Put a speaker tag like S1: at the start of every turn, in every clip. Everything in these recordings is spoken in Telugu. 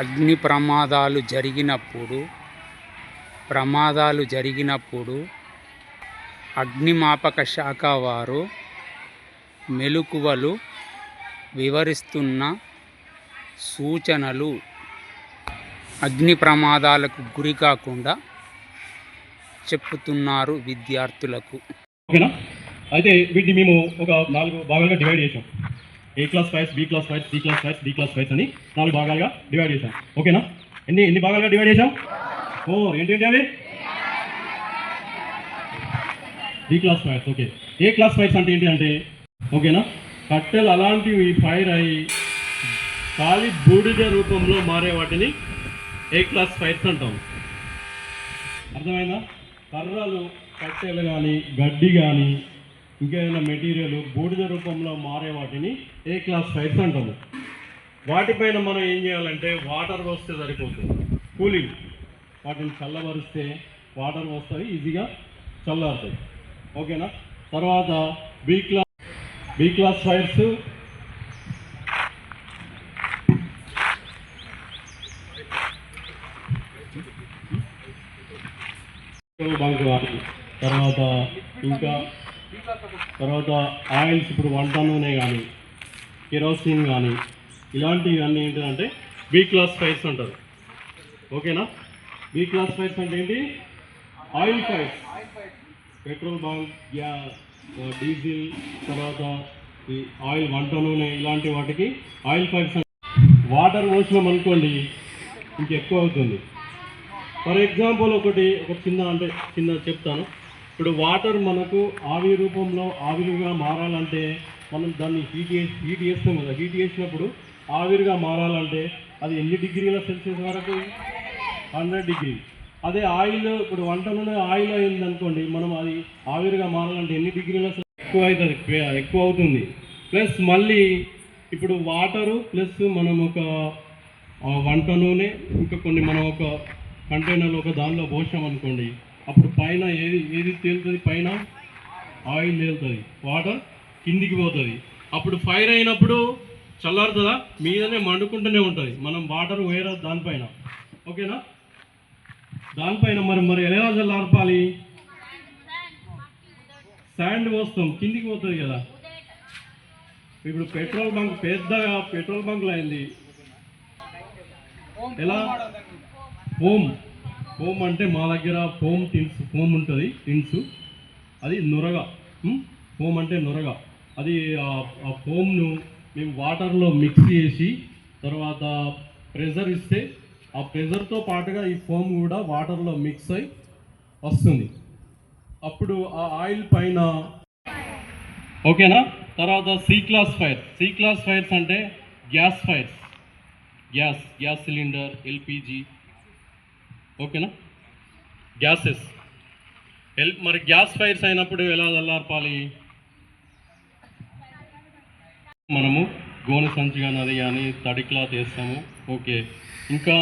S1: అగ్ని ప్రమాదాలు జరిగినప్పుడు ప్రమాదాలు జరిగినప్పుడు అగ్నిమాపక శాఖ వారు మెలకువలు వివరిస్తున్న సూచనలు అగ్ని ప్రమాదాలకు గురి కాకుండా చెప్పుతున్నారు విద్యార్థులకు.
S2: ఓకేనా? అయితే వీటిని మేము ఒక నాలుగు భాగాలుగా డివైడ్ చేసాం A class fires B class fires C class fires D class fires అని నాలుగు భాగాలుగా డివైడ్ చేసాం ఓకేనా ఎన్ని ఎన్ని భాగాలుగా డివైడ్ చేశాం? ఓ ఏంటంటే అవి? B class fires okay A class fires అంటే ఏంటి అంటే ఓకేనా కట్టెలు అలాంటివి ఫైర్ అయ్యి ఖాళీ బూడిద రూపంలో మారే వాటిని ఏ క్లాస్ ఫైర్స్ అంటాం. అర్థమైందా? కర్రలు కట్టెలు కానీ గడ్డి కానీ ఇంకేదైనా మెటీరియల్ బూడిద రూపంలో మారే వాటిని ఏ క్లాస్ ఫైర్స్ అంటాము. వాటిపైన మనం ఏం చేయాలంటే వాటర్ వస్తే సరిపోతుంది. కూలింగ్ వాటిని చల్లబరిస్తే వాటర్ వస్తాయి ఈజీగా చల్లారుతుంది ఓకేనా తర్వాత B class B class fires bunk తర్వాత ఇంకా తర్వాత ఆయిల్స్ ఇప్పుడు వంట నూనె కానీ కెరోసిన్ కానీ ఇలాంటివి అన్నీ ఏంటంటే బీ క్లాస్ ఫైర్స్ అంటారు. ఓకేనా? బీ క్లాస్ ఫైర్స్ అంటే ఏంటి? ఆయిల్ ఫైర్స్ పెట్రోల్ బంక్ గ్యా డీజిల్ తర్వాత ఈ ఆయిల్ వంట నూనె ఇలాంటి వాటికి ఆయిల్ ఫైర్స్ వాటర్ పోసినాం అనుకోండి ఇంకెక్కువ అవుతుంది. ఫర్ ఎగ్జాంపుల్ ఒకటి ఒక చిన్న అంటే చిన్న చెప్తాను. ఇప్పుడు వాటర్ మనకు ఆవిరి రూపంలో ఆవిరిగా మారాలంటే మనం దాన్ని హీట్ చేసి హీట్ చేస్తాం కదా. హీట్ చేసినప్పుడు ఆవిరిగా మారాలంటే అది ఎన్ని డిగ్రీల సెల్సియస్ వరకు? హండ్రెడ్ డిగ్రీ అదే ఆయిల్ ఇప్పుడు వంట నూనె ఆయిల్ అయింది అనుకోండి మనం అది ఆవిరిగా మారాలంటే ఎన్ని డిగ్రీల ఎక్కువ అవుతుంది? ఎక్కువ- అవుతుంది. ప్లస్ మళ్ళీ ఇప్పుడు వాటరు ప్లస్ మనం ఒక వంట నూనె ఇంకా కొన్ని మనం ఒక కంటైనర్లో ఒక దానిలో పోసాం అనుకోండి అప్పుడు పైన ఏది ఏది తేలుతుంది? పైన ఆయిల్ తేలుతుంది. వాటర్ కిందికి పోతుంది. అప్పుడు ఫైర్ అయినప్పుడు చల్లారుతుందా? మీదనే మండుకుంటూనే ఉంటుంది. మనం వాటర్ వేరే దానిపైన? ఓకేనా? దానిపైన మరి మరి ఎలా చల్లార్పాలి శాండ్ పోస్తాం. కిందికి పోతుంది కదా. ఇప్పుడు పెట్రోల్ బంక్ పెద్దగా పెట్రోల్ బంక్లో అయింది. ఎలా? ఫోమ్ ఫోమ్ అంటే మా దగ్గర ఫోమ్ టిన్స్ ఫోమ్ ఉంటుంది టిన్స్ అది నొరగ ఫోమ్ అంటే నొరగ. అది ఆ- ఆ ఫోమ్ను మేము వాటర్లో మిక్స్ చేసి తర్వాత ప్రెజర్ ఇస్తే ఆ ప్రెజర్తో పాటుగా ఈ ఫోమ్ కూడా వాటర్లో మిక్స్ అయి వస్తుంది. అప్పుడు ఆ ఆయిల్ పైన ఓకేనా? తర్వాత C class fire. C class fires అంటే gas fires. Gas gas cylinder LPG ఓకేనా? గ్యాసెస్. ఎల్ మరి గ్యాస్ ఫైర్స్ అయినప్పుడు ఎలా చల్లార్పాలి మనము గోనె సంచి కానీ అది కానీ తడి క్లాత్ వేస్తాము. ఓకే. ఇంకా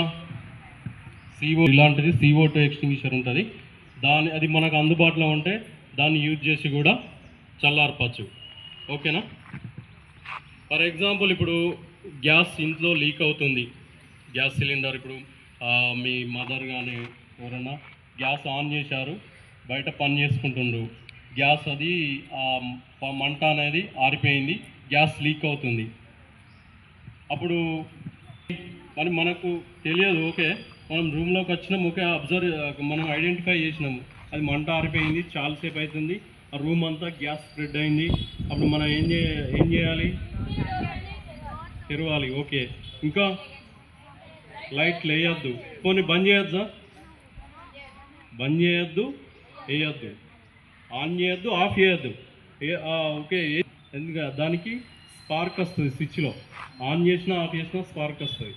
S2: సిఓ ఇలాంటిది సిఓ టూ ఎక్స్టింగ్విషర్ ఉంటుంది. దాని అది మనకు అందుబాటులో ఉంటే దాన్ని యూజ్ చేసి కూడా చల్లార్పచ్చు. ఓకేనా? ఫర్ ఎగ్జాంపుల్ ఇప్పుడు గ్యాస్ ఇంట్లో లీక్ అవుతుంది. గ్యాస్ సిలిండర్ ఇప్పుడు మీ మదర్ కానీ ఎవరైనా గ్యాస్ ఆన్ చేశారు బయట పని చేసుకుంటుండ్రు. గ్యాస్ అది మంట అనేది ఆరిపోయింది గ్యాస్ లీక్ అవుతుంది. అప్పుడు మరి మనకు తెలియదు ఓకే మనం రూమ్లోకి వచ్చినాం ఓకే అబ్జర్వ్ మనం ఐడెంటిఫై చేసినాము. అది మంట ఆరిపోయింది చాలాసేపు అవుతుంది ఆ రూమ్ అంతా గ్యాస్ స్ప్రెడ్ అయింది. అప్పుడు మనం ఏం చే ఏం చేయాలి? తెరవాలి ఓకే. ఇంకా లైట్లు వేయద్దు పోనీ బంద్ చేయొద్దా? బంద్ చేయొద్దు వేయద్దు. ఆన్ చేయొద్దు ఆఫ్ చేయొద్దు. ఓకే ఎందుకంటే దానికి స్పార్క్ వస్తుంది స్విచ్లో. ఆన్ చేసినా ఆఫ్ చేసినా స్పార్క్ వస్తుంది.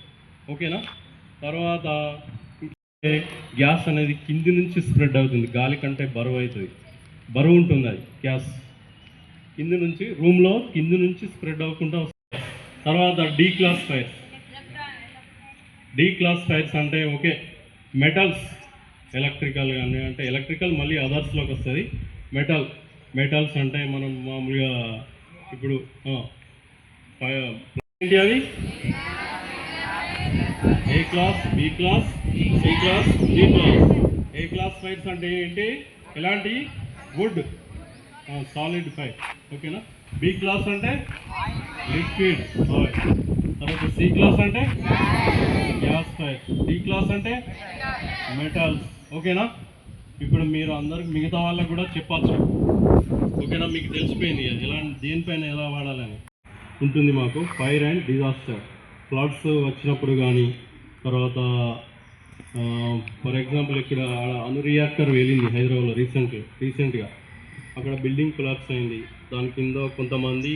S2: ఓకేనా? తర్వాత గ్యాస్ అనేది కింది నుంచి స్ప్రెడ్ అవుతుంది. గాలి కంటే బరువు అవుతుంది. బరువు ఉంటుంది అది గ్యాస్. కింది నుంచి రూమ్లో కింది నుంచి స్ప్రెడ్ అవ్వకుండా వస్తుంది. తర్వాత D class fires D class fires అంటే ఓకే మెటల్స్ ఎలక్ట్రికల్ కానీ అంటే ఎలక్ట్రికల్ మళ్ళీ అదర్స్లోకి వస్తుంది. మెటల్ మెటల్స్ అంటే మనం మామూలుగా ఇప్పుడు ఏంటి అవి A class B class C class D class A class fires అంటే ఏంటి? ఎలాంటి? వుడ్ సాలిడ్ ఫైర్ ఓకేనా? బి క్లాస్ అంటే లిక్విడ్ తర్వాత సి క్లాస్ అంటే గ్యాస్ ఫైర్ డి క్లాస్ అంటే? మెటల్స్. ఓకేనా? ఇప్పుడు మీరు అందరికి మిగతా వాళ్ళకి కూడా చెప్పచ్చు. ఓకేనా? మీకు తెలిసిపోయింది ఇక ఎలా దేనిపైన ఎలా వాడాలని ఉంటుంది మాకు. Fire and disaster. ఫ్లడ్స్ వచ్చినప్పుడు కానీ తర్వాత ఫర్ ఎగ్జాంపుల్ ఇక్కడ ఆడ అను రియాక్టర్ వెళ్ళింది హైదరాబాద్లో రీసెంట్ రీసెంట్గా. అక్కడ బిల్డింగ్ కొలాప్స్ అయింది. దాని కింద కొంతమంది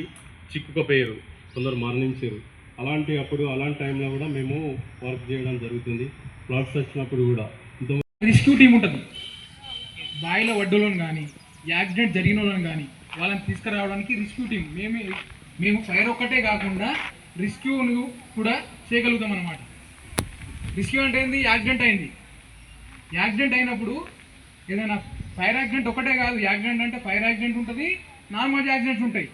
S2: చిక్కుకపోయారు కొందరు మరణించారు. అలాంటి అప్పుడు అలాంటి టైంలో కూడా మేము వర్క్ చేయడం జరుగుతుంది. ఫ్లడ్స్ వచ్చినప్పుడు కూడా. ఇంత
S3: రెస్క్యూ టీం ఉంటుంది. బాయిల వడ్డోళ్ళని కానీ యాక్సిడెంట్ జరిగిన వాళ్ళని కానీ వాళ్ళని తీసుకురావడానికి రెస్క్యూ టీం మేమే మేము ఫైర్ ఒక్కటే కాకుండా రెస్క్యూను కూడా చేయగలుగుతాం అన్నమాట రెస్క్యూ అంటే ఏంది? యాక్సిడెంట్ అయింది. యాక్సిడెంట్ అయినప్పుడు ఏదైనా ఫైర్ యాక్సిడెంట్ ఒకటే కాదు. యాక్సిడెంట్ అంటే ఫైర్ యాక్సిడెంట్ ఉంటుంది. నార్మల్ యాక్సిడెంట్స్ ఉంటాయి.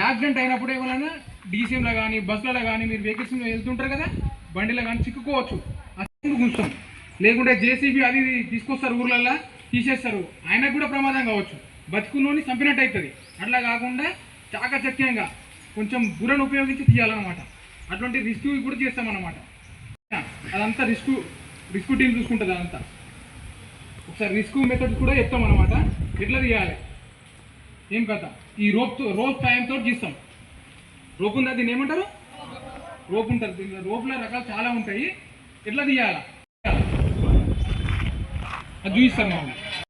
S3: యాక్సిడెంట్ అయినప్పుడు ఏమైనా డీసీఎంలో కానీ బస్సులలో కానీ మీరు వెహికల్స్ వెళ్తుంటారు కదా బండిలో కానీ చిక్కుకోవచ్చు. అసలు కూర్చోం లేకుంటే జేసీబీ అది తీసుకొస్తారు ఊర్లల్లో తీసేస్తారు. ఆయనకు కూడా ప్రమాదం కావచ్చు. బతుకున్నోని చంపినట్టు అవుతుంది అట్లా కాకుండా చాకచక్యంగా కొంచెం బుర్రను ఉపయోగించి తీయాలన్నమాట. అటువంటి రిస్క్ కూడా చేస్తామన్నమాట. అదంతా రిస్క్ రిస్క్ టీం చూసుకుంటుంది అదంతా. ఒకసారి రిస్క్ మెథడ్ కూడా చెప్తామన్నమాట. అనమాట ఎట్లా తీయాలి? ఏం కథ? ఈ రోప్ రోప్ టైంతో చేస్తాం. రోపు ఉందా దీన్ని ఏమంటారు? రోపు ఉంటుంది దీనిలో రోపులో రకాలు చాలా ఉంటాయి. ఎట్లా తీయాలా? అది చూపిస్తాను